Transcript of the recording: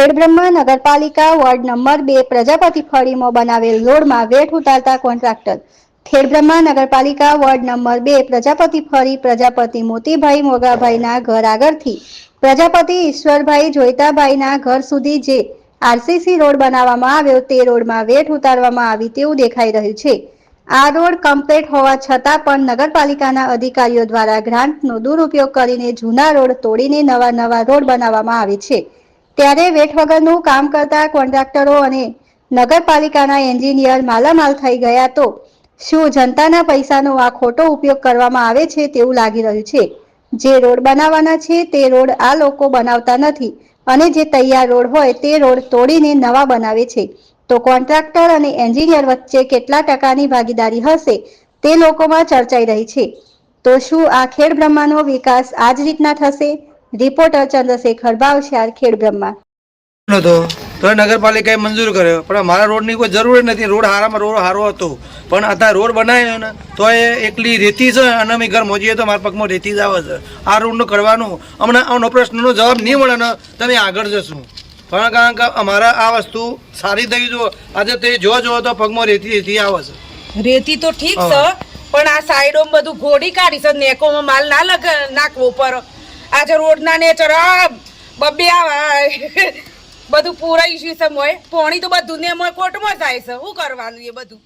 ખેડબ્રહ્મા નગરપાલિકા ward number બે પ્રજાપતિ ફળીમાં બનાવેલ રોડમાં વેઠ ઉતારતા કોન્ટ્રાક્ટર. ખેડબ્રહ્મા નગરપાલિકા વોર્ડ નંબર બે પ્રજાપતિ ફળી પ્રજાપતિ મોતીભાઈ મોગાભાઈના ઘર આગળથી. પ્રજાપતિ ઈશ્વરભાઈ જોઈતાભાઈના ઘર સુધી જે આરસીસી રોડ બનાવવામાં આવ્યો તે રોડમાં વેઠ ઉતારવામાં આવી તેવું દેખાઈ રહ્યું છે. આ રોડ કમ્પ્લેટ હોવા છતાં પણ નગરપાલિકાના અધિકારીઓ દ્વારા ગ્રાન્ટનો દુરુપયોગ કરીને જૂના રોડ તોડીને નવા નવા રોડ બનાવવામાં આવે છે. ત્યારે વેઠ વગરનું કામ કરતા કોન્ટ્રાક્ટરો અને નગરપાલિકાના એન્જિનિયર માલામાલ થઈ ગયા તો શું જનતાના પૈસાનો આ ખોટો ઉપયોગ કરવામાં આવે છે તેવું લાગી રહ્યું છે. જે રોડ બનાવવાના છે તે રોડ આ લોકો બનાવતા નથી અને જે તૈયાર રોડ હોય તે રોડ તોડીને નવા બનાવે છે. તો કોન્ટ્રાક્ટર અને એન્જિનિયર વચ્ચે કેટલા ટકાની ભાગીદારી હશે તે લોકોમાં ચર્ચાઈ રહી છે. તો શું આ ખેડ બ્રહ્માનો વિકાસ આ જ રીતના થશે? રિપોર્ટર ચંદ્રશેખર બાવશિયાર ખેડ બ્રહ્મા. નતો તો નગરપાલિકાએ મંજૂર કર્યો પણ અમારા રોડની કોઈ જરૂર જ નથી. રોડ હારામાં રોડ સારો હતો. પણ અત્યારે રોડ બનાવ્યો ને તો એ એકલી રેતી છે અને અમે ઘર મોજીએ તો મારા પગમાં રેતી જ આવે છે. આ રોડનું કરવાનું હમણાં આનો પ્રશ્નનો જવાબ નહીં મળે ને તમે આગળ જશું. પણ કારણ કે અમારા આ વસ્તુ સારી થઈ જો આજે તે જો જુઓ તો પગમાં રેતી રેતી આવે છે. રેતી તો ઠીક છે પણ આ સાઈડો બધું ઘોડી કાઢી છે નેકોમાં માલ ના લગ નાખવો ઉપર. આજે રોડના નેચર બબ્બે આવા બધું પૂરા ઇસ્યુ છે મોય. પોણી તો બધું ને મોય કોર્ટમાં જાય છે. શું કરવાનું એ બધું?